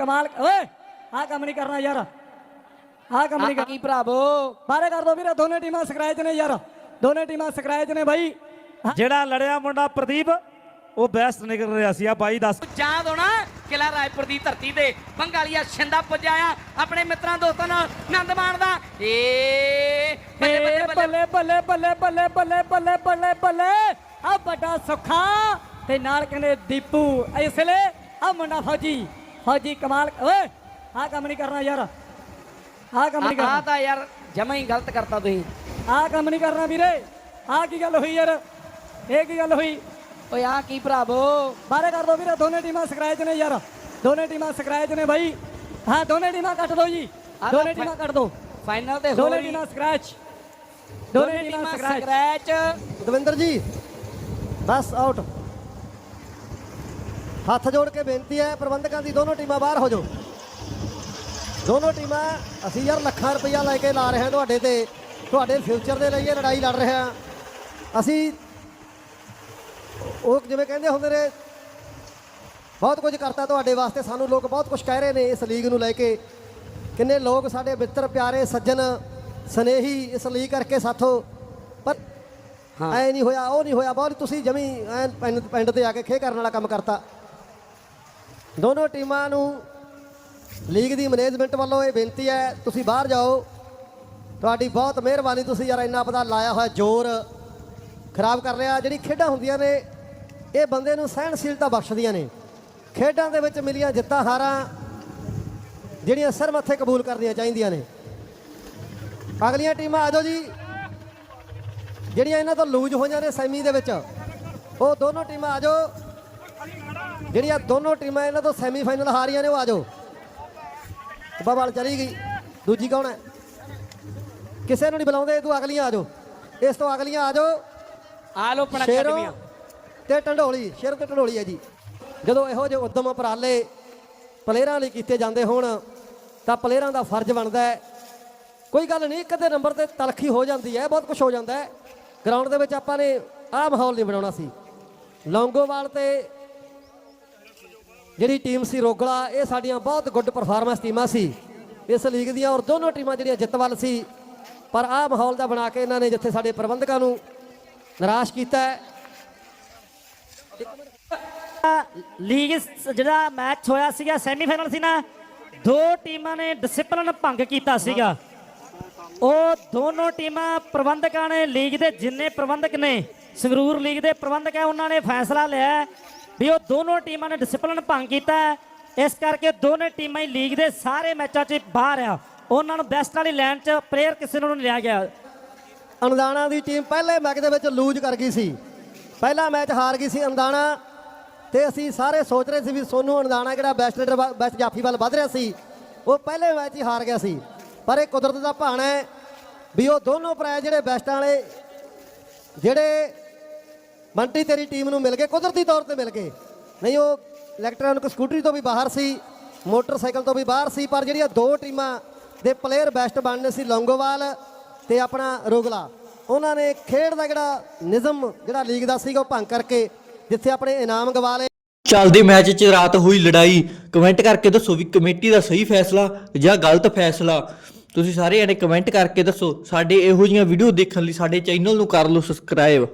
ਕਮਾਲ ਓਏ ਆਹ ਕੰਮ ਨਹੀਂ ਕਰਨਾ ਯਾਰ। ਆਹ ਕੰਮ ਨਹੀਂ ਆ ਕਰ ਕੀ ਭਰਾਵੋ? ਬਾਰੇ ਕਰ ਦੋ ਵੀਰੇ ਦੋਨੇ ਟੀਮਾਂ ਸਕ੍ਰੈਚ ਨੇ ਯਾਰ। ਦੋਨੇ ਟੀਮਾਂ ਸਕ੍ਰੈਚ ਨੇ ਬਾਈ। ਜਿਹੜਾ ਲੜਿਆ ਮੁੰਡਾ ਪ੍ਰਦੀਪ ਉਹ ਬੈਸਟ ਨਿਕਲ ਰਿਹਾ ਸੀ। ਆ ਬਾਈ ਦੱਸ। ਯਾਦ ਹੋਣਾ ਕਿਲਾ ਰਾਏਪੁਰ ਦੀ ਧਰਤੀ ਤੇ ਬੰਗਾਲੀਆ ਛਿੰਦਾ ਪੁੱਜਾ ਆ ਆਪਣੇ ਮਿੱਤਰਾਂ ਦੋਸਤਾਂ ਨਾਲ ਆਨੰਦ ਮਾਣਦਾ। ਏ ਬੱਲੇ ਏ ਬੱਲੇ। ਬੱਲੇ ਬੱਲੇ ਬੱਲੇ ਬੱਲੇ ਬੱਲੇ ਬੱਲੇ ਬੱਲੇ ਬੱਲੇ। ਬੱਲੇ ਆ ਵੱਡਾ ਸੁੱਖਾ ਤੇ ਨਾਲ ਕਹਿੰਦੇ ਦੀਪੂ। ਇਸ ਲਈ ਆ ਮੁੰਡਾ ਫੌਜੀ ਫੌਜੀ ਕਮਾਲ। ਓਏ ਆਹ ਕੰਮ ਨਹੀਂ ਕਰਨਾ ਯਾਰ। ਆਹ ਕੰਮ ਨਹੀਂ ਆ ਕਰਨਾ। ਤਾਂ ਯਾਰ ਜਮਾ ਹੀ ਗਲਤ ਕਰਤਾ ਤੁਸੀਂ। ਆਹ ਕੰਮ ਨਹੀਂ ਕਰਨਾ ਵੀਰੇ। ਆਹ ਕੀ ਗੱਲ ਹੋਈ ਯਾਰ? ਇਹ ਕੀ ਗੱਲ ਹੋਈ? ਓਏ ਆ ਕੀ ਭਰਾਵੋ ਬਾਰੇ ਕਰ ਦੋ ਵੀਰੇ ਦੋਨੇ ਟੀਮਾਂ ਸਕ੍ਰੈਚ ਨੇ ਯਾਰ। ਦੋਨੇ ਟੀਮਾਂ ਸਕ੍ਰੈਚ ਨੇ ਬਾਈ। ਹਾਂ ਦੋਨੇ ਟੀਮਾਂ ਕੱਟ ਦੋ ਜੀ। ਦੋਨੇ ਟੀਮਾਂ ਕੱਟ ਦੋ। ਫਾਈਨਲ ਤੇ ਦੋਨੇ ਟੀਮਾਂ ਸਕ੍ਰੈਚ ਦੋਨੇ ਟੀਮਾਂ ਸਕ੍ਰੈਚ ਸਕ੍ਰੈਚ ਦਵਿੰਦਰ ਜੀ ਬਸ ਆਊਟ ਹੱਥ ਜੋੜ ਕੇ ਬੇਨਤੀ ਹੈ ਪ੍ਰਬੰਧਕਾਂ ਦੀ ਦੋਨੋਂ ਟੀਮਾਂ ਬਾਹਰ ਹੋ ਜਾਓ। ਦੋਨੋਂ ਟੀਮਾਂ ਅਸੀਂ ਯਾਰ ਲੱਖਾਂ ਰੁਪਈਆ ਲੈ ਕੇ ਲਾ ਰਹੇ ਹਾਂ ਤੁਹਾਡੇ ਤੇ ਤੁਹਾਡੇ ਫਿਊਚਰ ਦੇ ਲਈ ਇਹ ਲੜਾਈ ਲੜ ਰਹੇ ਹਾਂ। ਅਸੀਂ ਉਹ ਜਿਵੇਂ ਕਹਿੰਦੇ ਹੁੰਦੇ ਨੇ ਬਹੁਤ ਕੁਝ ਕਰਤਾ ਤੁਹਾਡੇ ਵਾਸਤੇ ਸਾਨੂੰ ਲੋਕ ਬਹੁਤ ਕੁਝ ਕਹਿ ਰਹੇ ਨੇ ਇਸ ਲੀਗ ਨੂੰ ਲੈ ਕੇ। ਕਿੰਨੇ ਲੋਕ ਸਾਡੇ ਮਿੱਤਰ ਪਿਆਰੇ ਸੱਜਣ ਸਨੇਹੀ ਇਸ ਲੀਗ ਕਰਕੇ ਸਾਥੋਂ। ਪਰ ਹਾਂ। ਐ ਨਹੀਂ ਹੋਇਆ ਉਹ ਨਹੀਂ ਹੋਇਆ ਬਹੁਤ ਤੁਸੀਂ ਜਮੀ ਪਿੰਡ ਪਿੰਡ ਤੇ ਆ ਕੇ ਖੇ ਕਰਨ ਵਾਲਾ ਕੰਮ ਕਰਤਾ। ਦੋਨੋਂ ਟੀਮਾਂ ਨੂੰ ਲੀਗ ਦੀ ਮੈਨੇਜਮੈਂਟ ਵੱਲੋਂ ਇਹ ਬੇਨਤੀ ਹੈ, ਤੁਸੀਂ ਬਾਹਰ ਜਾਓ। ਤੁਹਾਡੀ ਬਹੁਤ ਮਿਹਰਬਾਨੀ, ਤੁਸੀਂ ਯਾਰ ਇੰਨਾ ਪਤਾ ਲਾਇਆ ਹੋਇਆ ਜ਼ੋਰ ਖਰਾਬ ਕਰ ਰਿਹਾ ਜਿਹੜੀ ਖੇਡਾਂ ਹੁੰਦੀਆਂ ਨੇ, ਇਹ ਬੰਦੇ ਨੂੰ ਸਹਿਣਸ਼ੀਲਤਾ ਬਖਸ਼ਦੀਆਂ ਨੇ। ਖੇਡਾਂ ਦੇ ਵਿੱਚ ਮਿਲੀਆਂ ਜਿੱਤਾਂ ਹਾਰਾਂ, ਜਿਹੜੀਆਂ ਸਿਰ ਮੱਥੇ ਕਬੂਲ ਕਰਨੀਆਂ ਚਾਹੀਦੀਆਂ ਨੇ। ਅਗਲੀਆਂ ਟੀਮਾਂ, ਆ ਜਾਓ ਜੀ। ਜਿਹੜੀਆਂ ਇਹਨਾਂ ਤੋਂ ਲੂਜ਼ ਹੋਈਆਂ ਨੇ ਸੈਮੀ ਦੇ ਵਿੱਚ, ਉਹ ਦੋਨੋਂ ਟੀਮਾਂ, ਆ ਜਾਓ। ਜਿਹੜੀਆਂ ਦੋਨੋਂ ਟੀਮਾਂ ਇਹਨਾਂ ਤੋਂ ਸੈਮੀ ਫਾਈਨਲ ਹਾਰੀਆਂ ਨੇ ਉਹ ਆ ਜਾਓ। ਬਾਬਾਲ ਚਲੀ ਗਈ। ਦੂਜੀ ਕੌਣ ਹੈ? ਕਿਸੇ ਨੂੰ ਨਹੀਂ ਬੁਲਾਉਂਦੇ ਤੂੰ ਅਗਲੀਆਂ ਆ ਜਾਓ। ਇਸ ਤੋਂ ਅਗਲੀਆਂ ਆ ਜਾਓ। ਆ ਲੋ ਸ਼ੇਰੋਂ ਅਕੈਡਮੀਆਂ ਤੇ ਟੰਡੋਲੀ ਸ਼ੇਰੋਂ ਤੇ ਟੰਡੋਲੀ ਹੈ ਜੀ। ਜਦੋਂ ਇਹੋ ਜਿਹੇ ਉਦਮ ਉਪਰਾਲੇ ਪਲੇਅਰਾਂ ਲਈ ਕੀਤੇ ਜਾਂਦੇ ਹੋਣ ਤਾਂ ਪਲੇਅਰਾਂ ਦਾ ਫਰਜ਼ ਬਣਦਾ ਹੈ। ਕੋਈ ਗੱਲ ਨਹੀਂ ਕਦੇ ਨੰਬਰ ਤੇ ਤਲਖੀ ਹੋ ਜਾਂਦੀ ਹੈ ਬਹੁਤ ਕੁਝ ਹੋ ਜਾਂਦਾ ਹੈ। ਗਰਾਊਂਡ ਦੇ ਵਿੱਚ ਆਪਾਂ ਨੇ ਆਹ ਮਾਹੌਲ ਨਹੀਂ ਬਣਾਉਣਾ ਸੀ। ਲੌਂਗੋਵਾਲ ਤੇ ਜਿਹੜੀ ਟੀਮ ਸੀ ਰੋਗਲਾ, ਇਹ ਸਾਡੀਆਂ ਬਹੁਤ ਗੁੱਡ ਪਰਫਾਰਮੈਂਸ ਟੀਮਾਂ ਸੀ। ਇਸ ਲੀਗ ਦੀਆਂ ਔਰ ਦੋਨੋਂ ਟੀਮਾਂ ਜਿਹੜੀਆਂ ਜਿੱਤ ਵੱਲ ਸੀ, ਪਰ ਆਹ ਮਾਹੌਲ ਦਾ ਬਣਾ ਕੇ ਇਹਨਾਂ ਨੇ ਜਿੱਥੇ ਸਾਡੇ ਪ੍ਰਬੰਧਕਾਂ ਨੂੰ ਨਿਰਾਸ਼ ਕੀਤਾ ਹੈ। ਲੀਗ ਜਿਹੜਾ ਮੈਚ ਹੋਇਆ ਸੀਗਾ ਸੈਮੀਫਾਈਨਲ ਸੀ ਨਾ, ਦੋ ਟੀਮਾਂ ਨੇ ਡਿਸਪਲਿਨ ਭੰਗ ਕੀਤਾ ਸੀਗਾ। ਉਹ ਦੋਨੋਂ ਟੀਮਾਂ ਪ੍ਰਬੰਧਕਾਂ ਨੇ ਲੀਗ ਦੇ ਜਿੰਨੇ ਪ੍ਰਬੰਧਕ ਨੇ, ਸੰਗਰੂਰ ਲੀਗ ਦੇ ਪ੍ਰਬੰਧਕ ਹੈ, ਉਹਨਾਂ ਨੇ ਫੈਸਲਾ ਲਿਆ ਵੀ ਉਹ ਦੋਨੋਂ ਟੀਮਾਂ ਨੇ ਡਿਸਪਲਿਨ ਭੰਗ ਕੀਤਾ ਇਸ ਕਰਕੇ ਦੋਨੇ ਟੀਮਾਂ ਹੀ ਲੀਗ ਦੇ ਸਾਰੇ ਮੈਚਾਂ 'ਚ ਬਾਹਰ ਆ। ਉਹਨਾਂ ਨੂੰ ਬੈਸਟ ਵਾਲੀ ਲਾਈਨ 'ਚ ਪਲੇਅਰ ਕਿਸੇ ਨੂੰ ਲਿਆ ਗਿਆ। ਅਨਦਾਣਾ ਦੀ ਟੀਮ ਪਹਿਲੇ ਮੈਚ ਦੇ ਵਿੱਚ ਲੂਜ਼ ਕਰ ਗਈ ਸੀ। ਪਹਿਲਾ ਮੈਚ ਹਾਰ ਗਈ ਸੀ ਅਨਦਾਣਾ ਤੇ ਅਸੀਂ ਸਾਰੇ ਸੋਚ ਰਹੇ ਸੀ ਵੀ ਸੋਨੂ ਅਨਦਾਣਾ ਜਿਹੜਾ ਬੈਸਟ ਲੀਡਰ ਬੈਸਟ ਜਾਫੀ ਵੱਲ ਵੱਧ ਰਿਹਾ ਸੀ। ਉਹ ਪਹਿਲੇ ਮੈਚ ਹੀ ਹਾਰ ਗਿਆ ਸੀ। ਪਰ ਇਹ ਕੁਦਰਤ ਦਾ ਭਾਣਾ ਹੈ ਵੀ ਉਹ ਦੋਨੋਂ ਪ੍ਰਾਇਜ਼ ਜਿਹੜੇ ਬੈਸਟਾਂ ਵਾਲੇ, ਜਿਹੜੇ ਬੰਟੀ ਤੇਰੀ ਟੀਮ ਨੂੰ ਮਿਲ ਗਏ, ਕੁਦਰਤੀ ਤੌਰ ਤੇ ਮਿਲ ਗਏ। ਨਹੀਂ, ਉਹ ਇਲੈਕਟ੍ਰੋਨਿਕ ਸਕੂਟਰੀ ਤੋਂ ਵੀ ਬਾਹਰ ਸੀ, ਮੋਟਰਸਾਈਕਲ ਤੋਂ ਵੀ ਬਾਹਰ ਸੀ, ਪਰ ਜਿਹੜੀਆਂ ਦੋ ਟੀਮਾਂ ਦੇ ਪਲੇਅਰ ਬੈਸਟ ਬਣਨੇ ਸੀ, ਲੌਂਗੋਵਾਲ ਤੇ ਆਪਣਾ ਰੋਗਲਾ, ਉਹਨਾਂ ਨੇ ਖੇਡ ਦਾ ਜਿਹੜਾ ਨਿਯਮ ਜਿਹੜਾ ਲੀਗ ਦਾ ਸੀਗਾ, ਉਹ ਭੰਗ ਕਰਕੇ ਜਿੱਥੇ ਆਪਣੇ ਇਨਾਮ ਗਵਾ ਲਏ। ਚੱਲਦੇ ਮੈਚ 'ਚ ਰਾਤ ਹੋਈ ਲੜਾਈ। ਕਮੈਂਟ ਕਰਕੇ ਦੱਸੋ ਵੀ ਕਮੇਟੀ ਦਾ ਸਹੀ ਫੈਸਲਾ ਜਾਂ ਗਲਤ ਫੈਸਲਾ। ਤੁਸੀਂ ਸਾਰੇ ਜਣੇ ਕਮੈਂਟ ਕਰਕੇ ਦੱਸੋ, ਸਾਡੇ ਇਹੋ ਜਿਹੀਆਂ ਵੀਡੀਓ ਦੇਖਣ ਲਈ ਸਾਡੇ ਚੈਨਲ ਨੂੰ ਕਰ ਲਓ ਸਬਸਕ੍ਰਾਈਬ